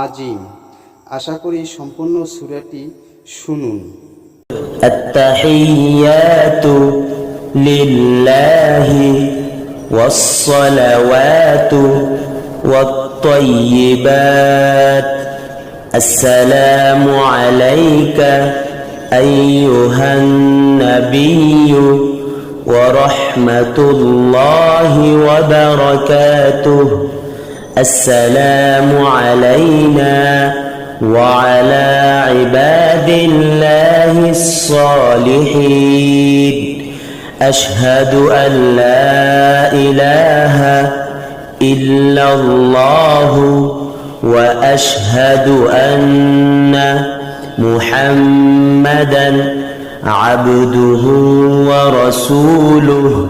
আজিম আশা করি সম্পূর্ণ সুরাটি শুনুন التحيات لله والصلوات والطيبات السلام عليك أيها النبي ورحمة الله وبركاته السلام علينا وعلى عباد الله الصالحين. أشهد أن لا إله إلا الله وأشهد أن محمدا عبده ورسوله.